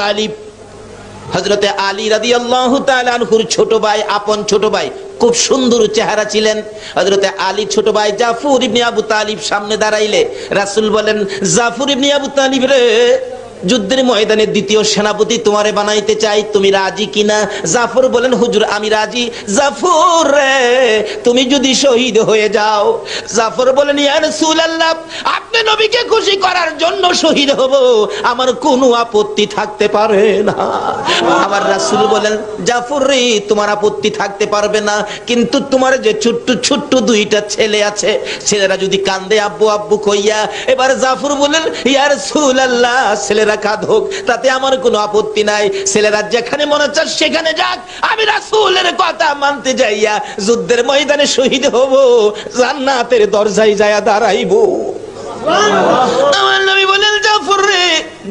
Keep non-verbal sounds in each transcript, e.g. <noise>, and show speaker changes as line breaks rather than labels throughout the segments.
তালিব হজরতে আলী রাদি আল্লাহ তালহুর ছোট ভাই, আপন ছোট ভাই, খুব সুন্দর চেহারা ছিলেন। হজরতে আলী ছোট ভাই জাফর ইবনে আবু তালিব সামনে দাঁড়াইলে রাসুল বলেন, জাফর ইবনে আবু তালিব রে যুদ্ধের ময়দানে দ্বিতীয় সেনাপতি তোমারে বানাইতে চাই, তুমি রাজি কিনা? জাফর বলেন, হুজুর, আমি রাজি। জাফর রে, তুমি যদি শহীদ হয়ে যাও, জাফর বলেন, ইয়া রাসূলুল্লাহ, আপনি নবীকে খুশি করার জন্য শহীদ হব। আমার কোনো আপত্তি থাকতে পারে না। আমার রাসূল বলেন, জাফর রে, তোমার আপত্তি থাকতে পারবে না, কিন্তু তোমার যে ছোট্ট ছোট্ট দুইটা ছেলে আছে, ছেলেরা যদি কান্দে, আব্বু আব্বু কইয়া। এবার জাফর বলেন, ইয়া রাসূলুল্লাহ, ছেলেরা কাঁদুক, তাতে আমার কোনো আপত্তি নাই। ছেলেরা যেখানে মনে চাস সেখানে যাক। আমি রাসুলের কথা মানতে যাইয়া যুদ্ধের ময়দানে শহীদ হব, জান্নাতের দরজায় যায়া দাঁড়াইব। আমার নবী বলেন, জাফর রে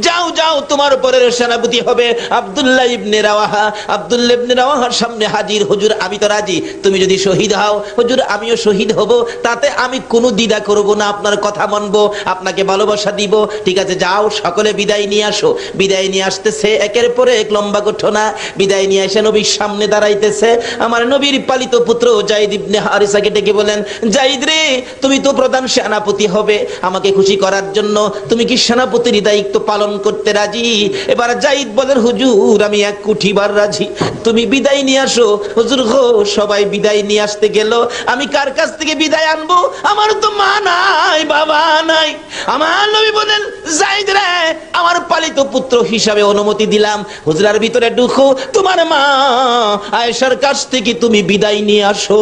যাও যাও, তোমার পরের সেনাপতি হবে আব্দুল্লাহ ইবনে রাওয়াহা। আব্দুল্লাহ ইবনে রাওয়াহার সামনে হাজির, হুজুর, আমি তো রাজি। তুমি যদি শহীদ হও, হুজুর, আমিও শহীদ হব। তাতে আমি কোনো দ্বিধা করব না, আপনার কথা মানব, আপনাকে ভালোবাসা দিব। ঠিক আছে, যাও, সকলে বিদায় নিয়ে আসো। বিদায় নিয়ে আসতেছে একের পরে এক লম্বা ঘটনা। বিদায় নিয়ে এসে নবীর সামনে দাঁড়াইতেছে। আমার নবীর পালিত পুত্র জাইদ ইবনে হারিসাকে ডেকে বলেন, জাইদ রে, তুমি তো প্রধান সেনাপতি হবে। আমাকে খুশি করার জন্য তুমি কি সেনাপতির দায়িত্ব পালন করতে রাজি। এবার জাইদ বলেন হুজুর, আমি এক কুঠিবার রাজি। তুমি বিদায় নিয়ে আসো। হুজুর গো, সবাই বিদায় নিয়ে আসতে গেল। আমি কার কাছ থেকে বিদায় আনব? আমার তো মা নাই, বাবা নাই। আমার নবী বলেন, জাইদ রে, আমার পালিত পুত্র হিসাবে অনুমতি দিলাম। হুজরার ভিতরে ঢুকো। তোমার মা আয়েশার কাছ থেকে তুমি বিদায় নিয়ে আসো।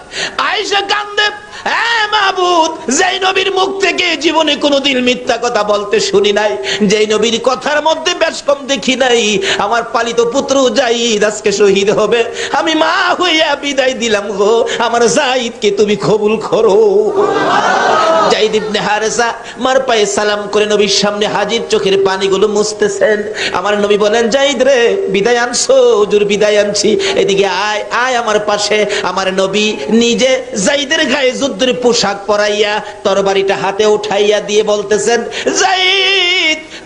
নবীর মুখ থেকে জীবনে মিথ্যা কথা বলতে শুনি নাই নবীর কথার মধ্যে বেশ কম দেখি নাই, আমার পালিত পুত্র জাইদ আজকে শহীদ হবে, আমি মা হইয়া বিদায় দিলাম গো, আমার জাইদকে তুমি কবুল করো। সালাম করে নবীর সামনে হাজির, চোখের পানিগুলো মুছতেছেন। আমার নবী বলেন, জাইদ রে, বিদায় আনছো বিদায় আনছি। এদিকে আয় আয় আমার পাশে, আমার নবী নিজে জাইদের গায়ে যুদ্ধের পোশাক পরাইয়া তরবারিটা হাতে উঠাইয়া দিয়ে বলতেছেন জাইদ!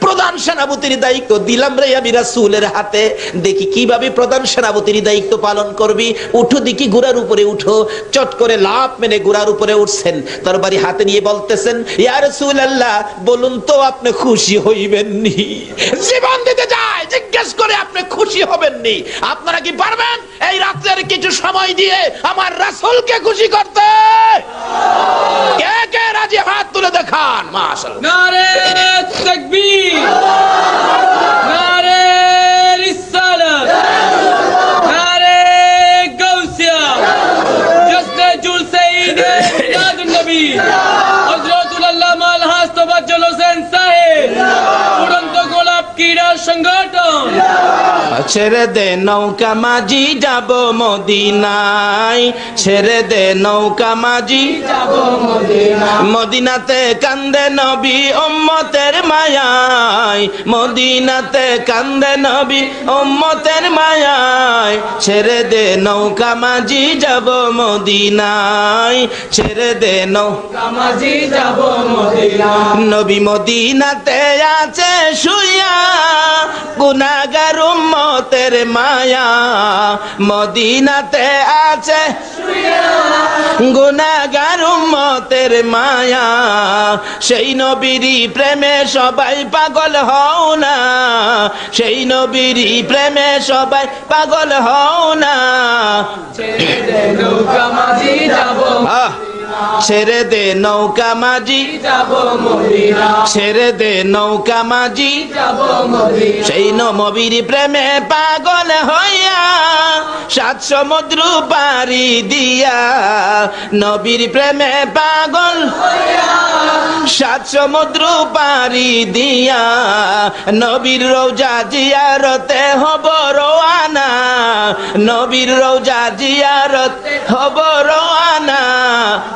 প্রধান সেনাপতির দায়িত্ব দিলাম রে আমি রাসূলের হাতে। দেখি কীভাবে প্রধান সেনাপতির দায়িত্ব পালন করবি। উঠো দেখি ঘোড়ার উপরে উঠো। চট করে লাভ মেনে ঘোড়ার উপরে উঠছেন। তরবারি হাতে নিয়ে বলতেছেন, ইয়া রাসূলুল্লাহ, বলুন তো আপনি খুশি হইবেন নি জীবন দিতে যায়, জিজ্ঞেস করে আপনি খুশি হবেন নি আপনারা কি পারবেন এই রাত্রের কিছু সময় দিয়ে আমার রাসূলকে খুশি করতে? কে কে রাজি হাত তুলে দেখান, মাশাআল্লাহ।
নারে তাকবীর। নারে রিসালাত। নারে গাউসিয়া। জসনে জুল সঈদ মিলাদ নবী। হযরতুল আল্লামা আলহাজ তোবাজ্জল হোসেন সাহেব। উড়ন্ত গোলাপ ক্রীড়া সংগঠন।
ছেড়ে দে নৌকা মাঝি, যাব মদিনায়। ছেড়ে দে নৌকা মাঝি মদিনাতে কান্দে নবী উম্মতের মায়ায়। মদিনাতে কান্দে নবী উম্মতের মায়ায়। ছেড়ে দে নৌকা মাঝি, যাব মদিনায়। ছেড়ে দে নৌকা
কামাজি যাব মদিনা
নবী মদিনাতে আছে শুয়া গুনাগার উম্মতের মায়া মদিনাতে আছে। গুনাগার উম্মতের মায়া। সেই নবীরই প্রেমে সবাই পাগল হও না। সেই নবীরই প্রেমে সবাই পাগল হও না। আহ, ছেড়ে দে নৌকা মাঝি। ছেড়ে দে নৌকা মাঝি। সেই নবীর প্রেমে পাগল হইয়া সাত সমুদ্র পারি দিয়া নবীর প্রেমে পাগল সাত সমুদ্র পারি দিয়া নবীর রোজা জিয়ারতে হব রোয়ানা। নবীর রোজা জিয়ারত হব রোয়ানা।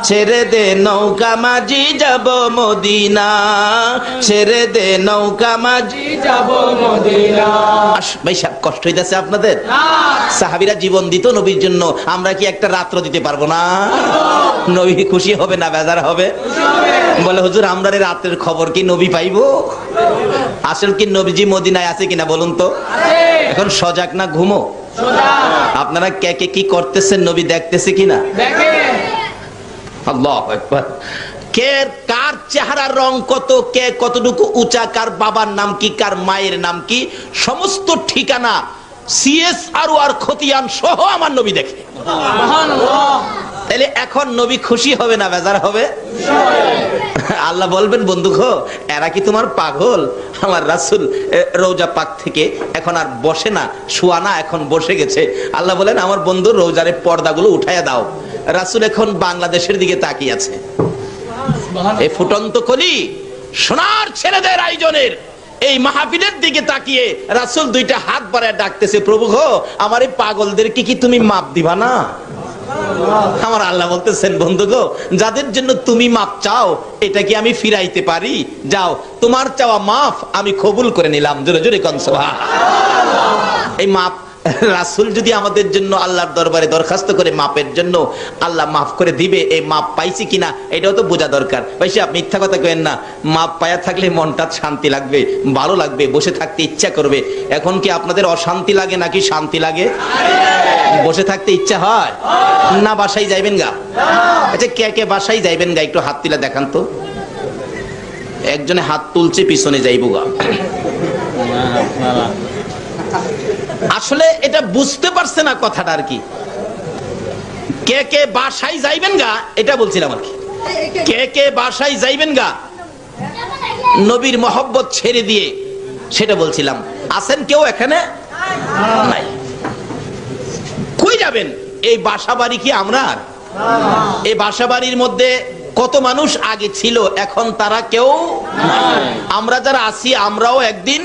ছেড়ে দে নৌকা মাঝি যাব মদিনা। ছেড়ে দে নৌকা মাঝি
যাব মদিনা।
ভাই সাহেব কষ্ট হইতেছে আপনাদের? সাহাবিরা জীবন দিত নবীর জন্য আমরা কি একটা রাত্র দিতে পারব না? নবী খুশি হবে না বেজার হবে? বলে হুজুর আমরা এই রাত্রের খবর কি নবী পাইবো? আসল কি নবীজি মদিনায় আছে কিনা বলুন তো? এখন সজাগ না ঘুমো? আপনারা কে কে কি করতেছেন নবী দেখতেছে কিনা?
দেখেন।
আল্লাহ একবার কে কার চেহারার রং কত কে কতটুকু উঁচা কার বাবার নাম কি কার মায়ের নাম কি সমস্ত ঠিকানা সিএস আর আর খতিয়ান সহ আমার নবী দেখে।
আল্লাহ
তাহলে এখন নবী খুশি হবে না বেজার হবে? আল্লাহ বলবেন বন্ধু গো এরা কি তোমার পাগল? আমার রাসুল রৌজা পাক থেকে এখন আর বসে না শুয়া না এখন বসে গেছে। আল্লাহ বলেন আমার বন্ধু রৌজারে পর্দাগুলো উঠাইয়া দাও। রাসুল এখন বাংলাদেশের দিকে তাকিয়ে আছে। এই ফুটন্ত কলি সোনার ছেলেদের আয়োজনের এই মাহফিলের দিকে তাকিয়ে রাসুল দুইটা হাত বাড়ায় ডাকতেছে প্রভু গো আমার এই পাগলদেরকে কি তুমি মাপ দিবা না? আমার আল্লাহ বলতেছেন বন্ধু গো যাদের জন্য তুমি মাপ চাও এটা কি আমি ফিরাইতে পারি? যাও তোমার চাওয়া মাফ আমি কবুল করে নিলাম। জোরে জোরে কনসভা এই মাপ <laughs> রাসুল যদি আমাদের জন্য আল্লাহর দরবারে দরখাস্ত করে মাপের জন্য আল্লাহ মাফ করে দিবে, এই মাপ পাইছি কিনা, এটাও তো বোঝা দরকার। ভাই সাহেব, মিথ্যা কথা কেন না। মাপ পায়া থাকলে মনটা শান্তি লাগবে, ভালো লাগবে, বসে থাকতে ইচ্ছা করবে। এখন কি আপনাদের অশান্তি লাগে নাকি শান্তি লাগে? বসে থাকতে ইচ্ছা হয়? না, বাসায় যাইবেন গা। আচ্ছা কে কে বাসায় যাইবেন গা? একটু হাত তুলে দেখান তো। একজনে হাত তুলছে, পিছনে যাইব গা। আসলে এটা বুঝতে পারছে না কথাটা আর কি। কে কে বাসায় যাইবেন গা, এটা বলছিলাম আর কি। কে কে বাসায় যাইবেন গা, নবীর মহব্বত ছেড়ে দিয়ে, সেটা বলছিলাম। আছেন কেউ এখানে? নাই। কই যাবেন? এই বাসা বাড়ি কি আমরা? এই বাসা বাড়ির মধ্যে কত মানুষ আগে ছিল, এখন তারা কেউ আমরা যারা আছি, আমরাও একদিন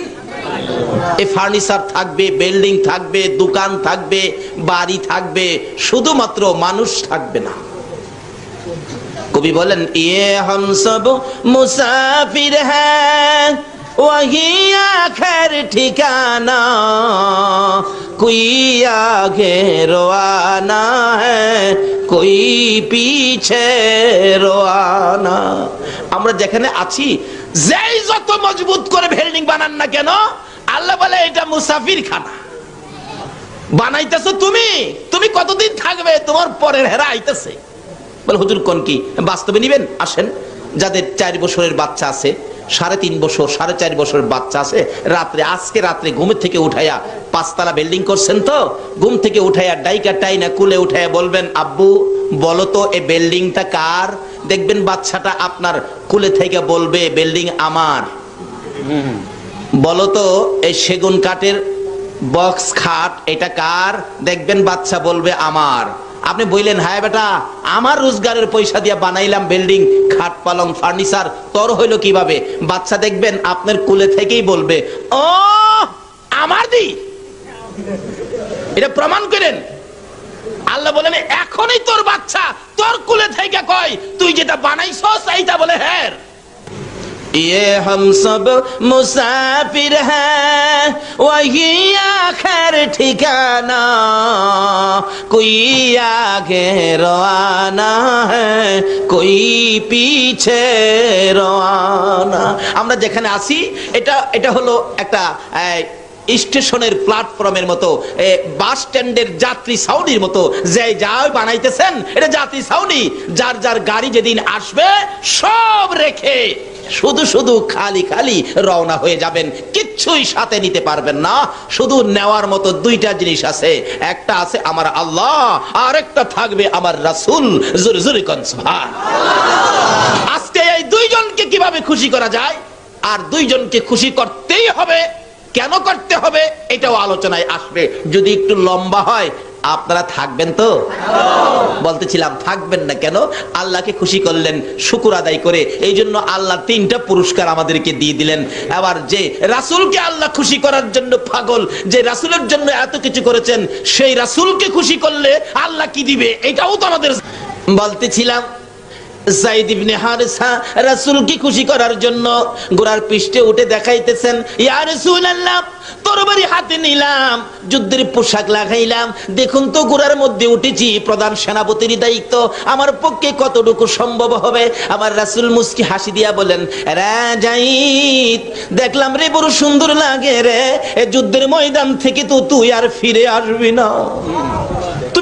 এই ফার্নিচার থাকবে বিল্ডিং থাকবে, দোকান থাকবে, বাড়ি থাকবে, শুধুমাত্র মানুষ থাকবে না। কবি বলেন ইয়ে হম সব মুসাফির হ্যাঁ वही आखिर ठिकाना कोई आगे रोआना है कोई পিছে রোয়ানা। আমরা যেখানে আছি, যেই যত মজবুত করে বিল্ডিং বানান না কেন আল্লাহ বলে, এটা মুসাফির খানা বানাইতেছো তুমি। তুমি কতদিন থাকবে? তোমার পরের হেরা আইতেছে। বলে, হুজুর, কোন কি? বাস্তবে নিবেন? আসেন। যাদের চার বছরের বাচ্চা আছে, সাড়ে তিন বছর, সাড়ে চার বছরের বাচ্চা আছে, রাত্রে, আজকে রাত্রে ঘুমের থেকে উঠাইয়া পাঁচতলা বিল্ডিং করছেন তো, ঘুম থেকে উঠাইয়া ডাইকা টাইনা কুলে উঠাইয়া বলবেন, আব্বু, বলো তো এই বিল্ডিংটা কার? দেখবেন বাচ্চাটা আপনার কুলে থেকে বলবে বিল্ডিং আমার। বলো তো এই সেগুন কাঠের বক্স খাট, এটা কার? দেখবেন বাচ্চা বলবে আমার। আপনি বললেন হ্যাঁ বেটা, আমার রোজগারের পয়সা দিয়ে বানাইলাম বিল্ডিং, খাট পালং, ফার্নিচার, তোর হইল কীভাবে? বাচ্চা দেখবেন, আপনার কুলে থেকেই বলবে, ও, আমার দি। এটা প্রমাণ করেন। আল্লাহ বলেন, এখনই তোর বাচ্চা তোর কুলে থেকে কয়, তুই যেটা বানাইছস, এইটা বলে হ্যাঁ یہ ہم سب مسافر ہیں وہی آخر ٹھکانا کوئی آگے روانہ ہے کوئی পিছে রওয়ানা আমরা যেখানে আসি এটা এটা হলো একটা স্টেশনের প্ল্যাটফর্মের মতো বাস স্ট্যান্ডের যাত্রী সাউনির মতো। যে যা বানাইতেছেন, এটা যাত্রী সাউনি যার যার গাড়ি যেদিন আসবে, সব রেখে শুধু শুধু খালি খালি রওনা হয়ে যাবেন। কিচ্ছুই সাথে নিতে পারবেন না। শুধু নেওয়ার মতো দুইটা জিনিস আছে। একটা আছে আমার আল্লাহ আর একটা থাকবে আমার রাসূল। জোরে জোরে আজকে এই দুইজনকে কীভাবে খুশি করা যায়? আর দুইজনকে খুশি করতেই হবে। কেন করতে হবে? এটাও আলোচনায় আসবে। যদি একটু লম্বা হয় আপনারা থাকবেন তো? বলতেছিলাম, থাকবেন না কেন? আল্লাহকে খুশি করলেন, শুকুর আদায় করে। এই জন্য আল্লাহ তিনটা পুরস্কার আমাদেরকে দিয়ে দিলেন। আবার যে রাসুলকে আল্লাহ খুশি করার জন্য পাগল, যে রাসুলের জন্য এত কিছু করেছেন, সেই রাসুলকে খুশি করলে আল্লাহ কি দিবে? এটাও তো আমাদের বলতেছিলাম খুশি করার জন্য ঘোড়ার পৃষ্ঠে উঠে দেখাইতেছেন, ইয়া হাতে নিলাম, যুদ্ধের পোশাক লাগাইলাম, দেখুন তো ঘোড়ার মধ্যে উঠেছি, প্রধান সেনাপতির দায়িত্ব, আমার পক্ষে কতটুকু সম্ভব হবে? আমার রাসূল মুস্কি হাসি দিয়া বলেন দেখলাম রে বড় সুন্দর লাগে রে যুদ্ধের ময়দান থেকে তো তুই আর ফিরে আসবি না।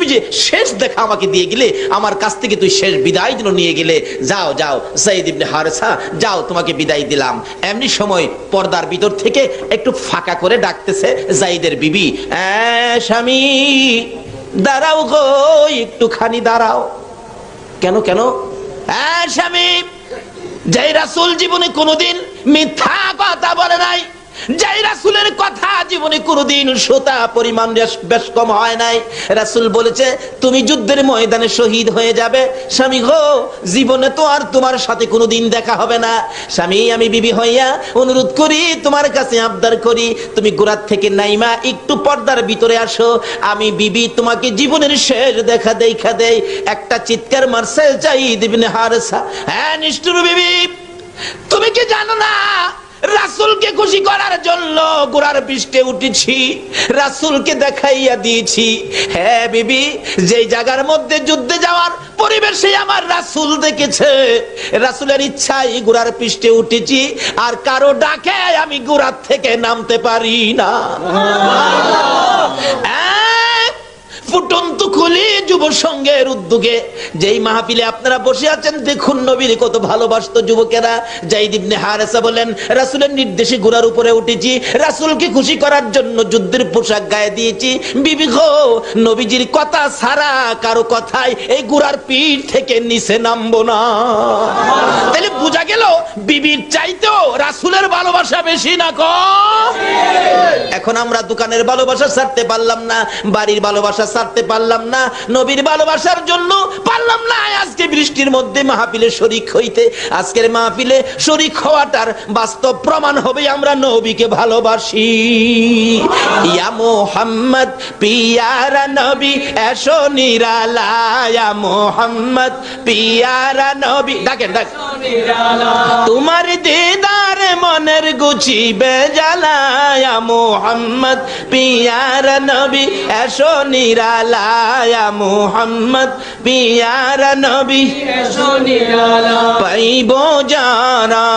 তুমি যে শেষ দেখা আমাকে দিয়ে গেলে আমার কাছ থেকে তুই শেষ বিদায় জন্য নিয়ে গেলে। যাও যাও সাইদ ইবনে হারেসা যাও তোমাকে বিদায় দিলাম। এমনি সময় পর্দার ভিতর থেকে একটু ফাঁকা করে ডাকতেছে জাইদের বিবি "এ, স্বামী দাঁড়াও গো একটুখানি দাঁড়াও। কেন কেন? স্বামী যে রাসূল জীবনে কোনোদিন মিথ্যা কথা বলে নাই যেই রাসূলের কথা, জীবনে কোনোদিন শ্রোতা পরিমাণ বেশ- কম হয় নাই। রাসূল বলেছে, তুমি যুদ্ধের ময়দানে শহীদ হয়ে যাবে। স্বামী গো, জীবনে তো আর তোমার সাথে কোনোদিন দেখা হবে না। স্বামী, আমি বিবি হইয়া অনুরোধ করি, তোমার কাছে আবদার করি। তুমি গোড়ার থেকে নাইমা, একটু পর্দার ভিতরে আসো। আমি বিবি তোমাকে জীবনের শেষ দেখা দেখা দেই। একটা চিৎকার মারছে চাই দিবিনে হারসা। হ্যাঁ নিষ্ঠুর বিবি। তুমি কি জানো না রাসূলকে খুশি করার জন্য গোড়ার পৃষ্ঠে উঠেছি রাসূলকে দেখাইয়া দিয়েছি হ্যাঁ বিবি যেই জায়গার মধ্যে যুদ্ধে যাওয়ার পরিবেশে আমার রাসূল দেখেছে রাসূলের ইচ্ছাই গোড়ার পৃষ্ঠে উঠেছি আর কারও ডাকে আমি গোড়ার থেকে নামতে পারি না! ফুটন্ত খুলি যুব সংঘের উদ্যোগে। যেই মাহফিলে আপনারা বসে আছেন, দেখুন নবীর কত ভালোবাসতো যুবকেরা। জাইদ ইবনে হারেসা বলেন, রাসূলের নির্দেশে ঘোড়ার উপরে উঠেছি, রাসূলকে খুশি করার জন্য যুদ্ধের পোশাক গায়ে দিয়েছি। বিবি গো, নবীজির কথা ছাড়া কারও কথায় এই ঘোড়ার পিঠ থেকে নিচে নামবো না। তাহলে বোঝা গেল, বিবির চাইতেও রাসূলের ভালোবাসা বেশি না কম এখন আমরা দোকানের ভালোবাসা ছাড়তে পারলাম না, বাড়ির ভালোবাসা ছাড়তে পারলাম না। নবীর ভালোবাসার জন্য পারলাম না। আজকে বৃষ্টির মধ্যে মাহফিলে শরিক হইতে, আজকের মাহফিলে শরিক হওয়াটার বাস্তব প্রমাণ হবে আমরা নবীকে ভালোবাসি। ইয়া মোহাম্মদ, পিয়ারা নবী, এসো নিরালায়া মোহাম্মদ, পিয়ারা নবী। ডাকেন, ডাক। তোমার দিদার মনের গুচি বেজালায়া মোহাম্মদ, পিয়ারা নবী, এসো নিরালায়া মোহাম্মদ পিয়ারা নবী। পাইব যারা